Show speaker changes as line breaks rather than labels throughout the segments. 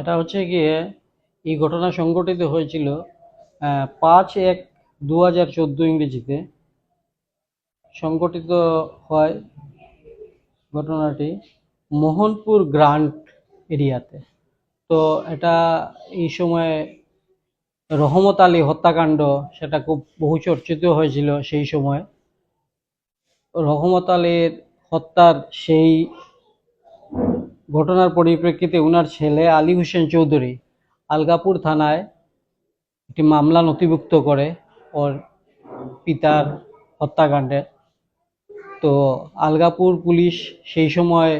এটা হচ্ছে গিয়ে এই ঘটনা সংঘটিত হয়েছিল পাঁচ এক দু হাজার চোদ্দ ইংরেজিতে। সংঘটিত হয় ঘটনাটি মোহনপুর গ্রান্ট এরিয়াতে। তো এটা এই সময় রহমত আলী হত্যাকাণ্ড সেটা খুব বহু চর্চিত হয়েছিল সেই সময়। রহমত আলীর হত্যার সেই ঘটনার পরিপ্রেক্ষিতে ওনার ছেলে আলী হোসেন চৌধুরী আলগাপুর থানায় একটি মামলা নথিভুক্ত করে ওর পিতার হত্যাকাণ্ডের তো আলগাপুর পুলিশ সেই সময়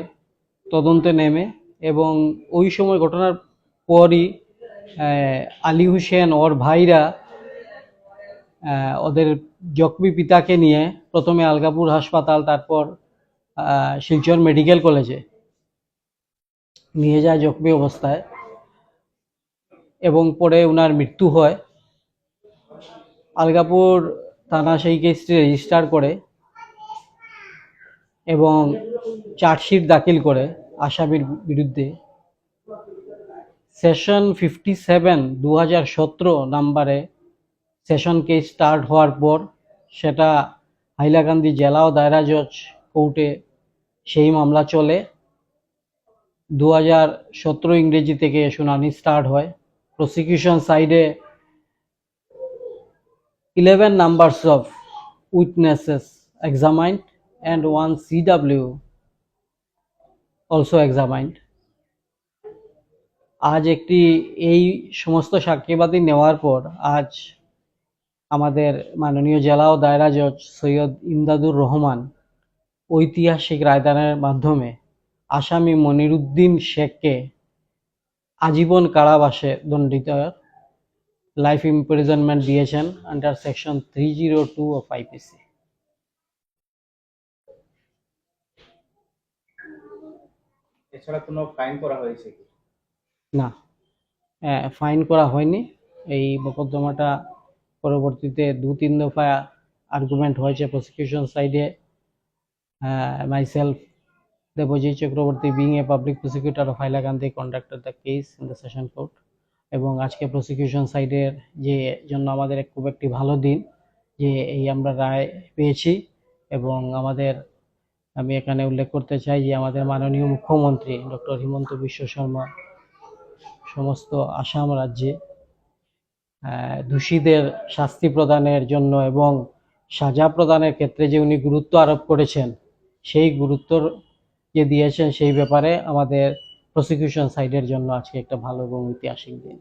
তদন্তে নেমে এবং ওই সময় ঘটনার পরই আলী হোসেন ওর ভাইরা ওদের জখমি পিতাকে নিয়ে প্রথমে আলগাপুর হাসপাতাল, তারপর শিলচর মেডিকেল কলেজে নিয়ে যায় জখমি অবস্থায় এবং পরে ওনার মৃত্যু হয়। আলগাপুর থানা সেই কেসটি রেজিস্টার করে এবং চার্জশিট দাখিল করে আসামির বিরুদ্ধে। সেশন ফিফটি সেভেন দু হাজার সতেরো নাম্বারে সেশন কেস স্টার্ট হওয়ার পর সেটা হাইলাকান্দি জেলা ও দায়রা জজ কোর্টে সেই মামলা চলে। দু হাজার সতেরো ইংরেজি থেকে শুনানি স্টার্ট হয়। প্রসিকিউশন সাইডে eleven numbers of witnesses examined and one CW also examined আজ একটি, এই সমস্ত সাক্ষীবাদী নেওয়ার পর আজ আমাদের মাননীয় জেলা ও দায়রা জজ সৈয়দ ইমদাদুর রহমান ঐতিহাসিক রায়দানের মাধ্যমে আসামি মনিরুদ্দিন শেখকে আজীবন কারাবাসে দণ্ডিত লাইফ ইমপ্রিজনমেন্ট দিয়েছেন under section three zero two of IPC
এছাড়া কোনো ফাইন করা হয়েছে কি?
না। ফাইন করা হয়নি। এই মোকদ্দমাটা পরবর্তীতে দু তিন দফা আর্গুমেন্ট হয়েছে প্রসিকিউশন সাইডে myself Debajit Chakraborty being a public of Hailakandi conductor the case in the session court এবং আজকে প্রসিকিউশন সাইডের যে জন্য আমাদের খুব একটি ভালো দিন, যে এই আমরা রায় পেয়েছি। এবং আমাদের, আমি এখানে উল্লেখ করতে চাই যে আমাদের মাননীয় মুখ্যমন্ত্রী ডক্টর হিমন্ত বিশ্ব শর্মা, সমস্ত আসাম রাজ্যে দোষীদের শাস্তি প্রদানের জন্য এবং সাজা প্রদানের ক্ষেত্রে যে উনি গুরুত্ব আরোপ করেছেন, সেই গুরুত্ব যে দিয়েছেন সেই ব্যাপারে আমাদের প্রসিকিউশন সাইডের জন্য আজকে একটা ভালো এবং ঐতিহাসিক দিন।